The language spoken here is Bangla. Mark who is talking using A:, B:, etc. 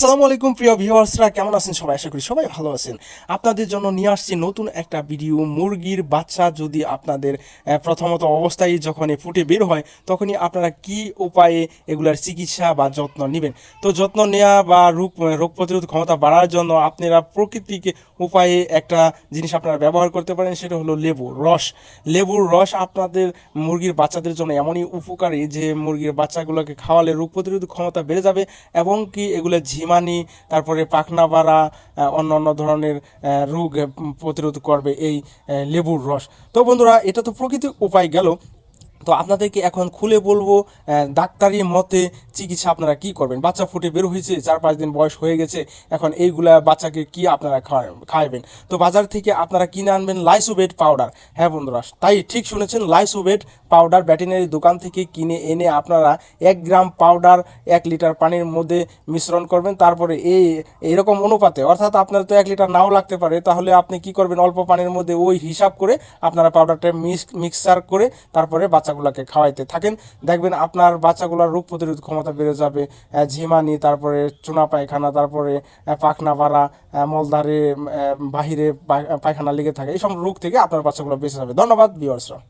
A: আসসালামু আলাইকুম, প্রিয় ভিউয়ার্সরা। কেমন আছেন সবাই? আশা করি সবাই ভালো আছেন। আপনাদের জন্য নিয়ে আসছি নতুন একটা ভিডিও। মুরগির বাচ্চা যদি আপনাদের প্রথমত অবস্থায় যখনই ফুটে বের হয়, তখনই আপনারা কি উপায়ে এগুলার চিকিৎসা বা যত্ন নেবেন? তো যত্ন নেওয়া বা রোগ রোগ প্রতিরোধ ক্ষমতা বাড়ার জন্য আপনারা প্রকৃতিক উপায়ে একটা জিনিস আপনারা ব্যবহার করতে পারেন, সেটা হলো লেবু রস। লেবুর রস আপনাদের মুরগির বাচ্চাদের জন্য এমনই উপকারী যে মুরগির বাচ্চাগুলোকে খাওয়ালে রোগ প্রতিরোধ ক্ষমতা বেড়ে যাবে এবং কি এগুলো ঝিমানি তারপরে পাখনা বাড়া অন্য অন্য ধরনের রোগ প্রতিরোধ করবে এই লেবুর রস। তো বন্ধুরা, এটা তো প্রকৃতির উপায় গেল। তো আপনাদেরকে এখন খুলে বলব ডাক্তারি মতে চিকিৎসা আপনারা কি করবেন? বাচ্চা ফুটে বের হয়েছে, চার পাঁচ দিন বয়স হয়ে গেছে, এখন এইগুলা বাচ্চাকে কি আপনারা খাওয়াবেন তো বাজার থেকে আপনারা কিনে আনবেন লাইসোবেট পাউডার হ্যাঁ বন্ধুরা, তাই ঠিক শুনেছেন লাইসোবেট পাউডার ব্যাটিনারি দোকান থেকে কিনে এনে আপনারা এক গ্রাম পাউডার এক লিটার পানির মধ্যে মিশ্রণ করবেন, তারপরে এই এরকম অনুপাতে, অর্থাৎ আপনার তো এক লিটার নাও লাগতে পারে, তাহলে আপনি কি করবেন? অল্প পানির মধ্যে ওই হিসাব করে আপনারা পাউডারটা মিক্স মিক্সার করে তারপরে বাচ্চাগুলোকে খাওয়াইতে থাকেন। দেখবেন আপনার বাচ্চাগুলোর রোগ প্রতিরোধ ক্ষমতা বেড়ে যাবে ঝিমানি, তারপরে চুনা পায়খানা, তারপরে পাখনা পাড়া মলদারে বাহিরে পায়খানা লেগে থাকে। এইসব রোগ থেকে আপনার বাচ্চাগুলো বেঁচে যাবে। ধন্যবাদ বিয়ার্সরা